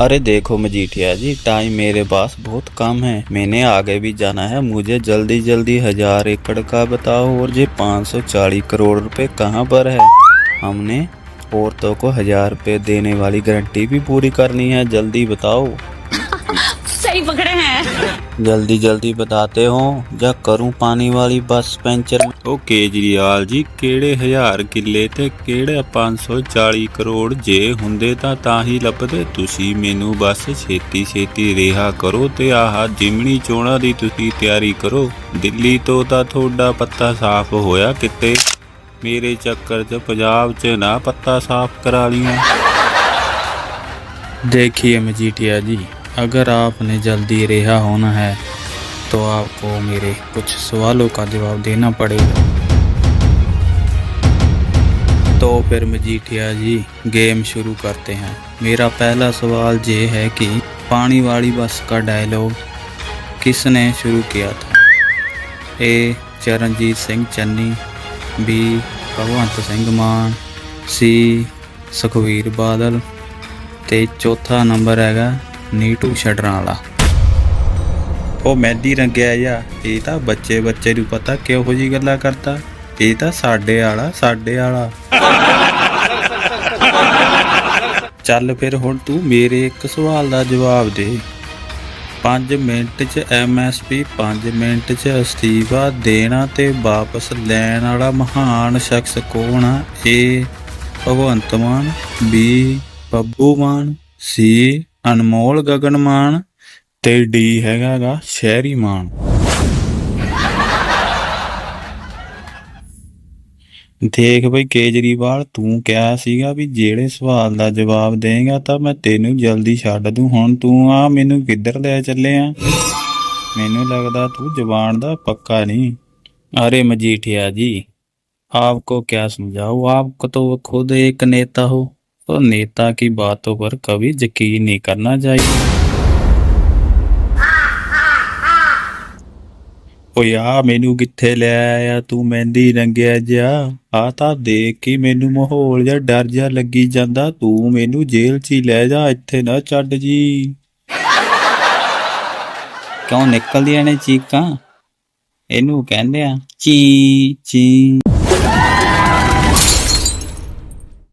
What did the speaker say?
अरे देखो मजीठिया जी, टाइम मेरे पास बहुत कम है। मैंने आगे भी जाना है। मुझे जल्दी जल्दी हज़ार एकड़ का बताओ और ये 540 करोड़ रुपए कहाँ पर है? हमने औरतों को हज़ार रुपए देने वाली गारंटी भी पूरी करनी है। जल्दी बताओ। सही पकड़े हैं जल्दी जल्दी बताते हो ਜਾਂ ਕਰੂੰ ਪਾਣੀ ਵਾਲੀ ਬੱਸ ਪੈਂਚਰ ਉਹ ਕੇਜਰੀਵਾਲ ਜੀ ਕਿਹੜੇ ਹਜ਼ਾਰ ਕਿੱਲੇ ਤੇ ਕਿਹੜੇ 540 ਕਰੋੜ ਜੇ ਹੁੰਦੇ ਤਾਂ ਤਾਂ ਹੀ ਲੱਭਦੇ ਤੁਸੀਂ ਮੈਨੂੰ ਬਸ ਛੇਤੀ ਛੇਤੀ ਰਿਹਾ ਕਰੋ ਤੇ ਆਹ ਜਿਮਣੀ ਚੋਣਾਂ ਦੀ ਤੁਸੀਂ ਤਿਆਰੀ ਕਰੋ ਦਿੱਲੀ ਤੋਂ ਤਾਂ ਤੁਹਾਡਾ ਪੱਤਾ ਸਾਫ਼ ਹੋਇਆ ਕਿਤੇ ਮੇਰੇ ਚੱਕਰ 'ਚ ਪੰਜਾਬ 'ਚ ਨਾ ਪੱਤਾ ਸਾਫ਼ ਕਰਾ ਲਿਆ देखिए मजीठिया जी अगर आपने जल्दी रिहा होना है तो आपको मेरे कुछ सवालों का जवाब देना पड़ेगा तो फिर मजीठिया जी गेम शुरू करते हैं मेरा पहला सवाल ये है कि पानी वाली बस का डायलॉग किसने शुरू किया था A Charanjit Singh Channi B Bhagwant Singh Mann C Sukhbir Badal ਤੇ ਚੌਥਾ ਨੰਬਰ ਹੈਗਾ ਨੀਟੂ ਛੱਡਣ ਵਾਲਾ। ਉਹ ਮਹਿੰਦੀ ਰੰਗਿਆ ਜਾ ਇਹ ਤਾਂ ਬੱਚੇ ਬੱਚੇ ਨੂੰ ਪਤਾ ਕਿਹੋ ਜੀ ਗੱਲਾਂ ਕਰਦਾ। ਇਹ ਤਾਂ ਸਾਡੇ ਵਾਲਾ ਸਾਡੇ ਵਾਲਾ। ਚੱਲ ਫਿਰ ਹੁਣ ਤੂੰ ਮੇਰੇ ਇੱਕ ਸਵਾਲ ਦਾ ਜਵਾਬ ਦੇ। 5 ਮਿੰਟ 'ਚ ਐਮਐਸਪੀ 5 ਮਿੰਟ 'ਚ ਅਸਤੀਫਾ ਦੇਣਾ ਤੇ ਵਾਪਸ ਲੈਣ ਵਾਲਾ ਮਹਾਨ ਸ਼ਖਸ ਕੌਣ ਆ? A Bhagwant Mann, B Babbu Mann, C ਅਨਮੋਲ ਗਗਨ ਮਾਨ ਤੇ ਡੀ ਹੈਗਾਗਾ ਸ਼ਹਿਰੀ ਮਾਨ ਦੇਖ ਬਈ ਕੇਜਰੀਵਾਲ ਤੂੰ ਕਿਹਾ ਸੀਗਾ ਵੀ ਜਿਹੜੇ ਸਵਾਲ ਦਾ ਜਵਾਬ ਦੇਂਗਾ ਤਾਂ ਮੈਂ ਤੈਨੂੰ ਜਲਦੀ ਛੱਡ ਦੂੰ ਹੁਣ ਤੂੰ ਆ ਮੈਨੂੰ ਕਿੱਧਰ ਲੈ ਚੱਲਿਆ ਮੈਨੂੰ ਲੱਗਦਾ ਤੂੰ ਜ਼ਬਾਨ ਦਾ ਪੱਕਾ ਨਹੀਂ अरे मजीठिया जी आपको क्या समझाऊं आपको तो खुद एक नेता हो तो नेता की बातों पर कभी यकीन नहीं करना चाहिए ਓਏ ਆ ਮੈਨੂੰ ਕਿੱਥੇ ਲੈ ਆਇਆ ਤੂੰ ਮਹਿੰਦੀ ਰੰਗਿਆ ਜਿਆ ਆ ਤਾਂ ਦੇਖ ਕੇ ਮੈਨੂੰ ਮਾਹੌਲ ਜਿਹਾ ਡਰ ਜਿਹਾ ਲੱਗੀ ਜਾਂਦਾ ਤੂੰ ਮੈਨੂੰ ਜੇਲ੍ਹ 'ਚ ਹੀ ਲੈ ਜਾ ਇੱਥੇ ਨਾ ਛੱਡ ਜੀ ਕਿਉਂ ਨਿਕਲਦੀਆਂ ਨੇ ਚੀਕਾਂ ਇਹਨੂੰ ਕਹਿੰਦੇ ਆ ਚੀ ਚੀ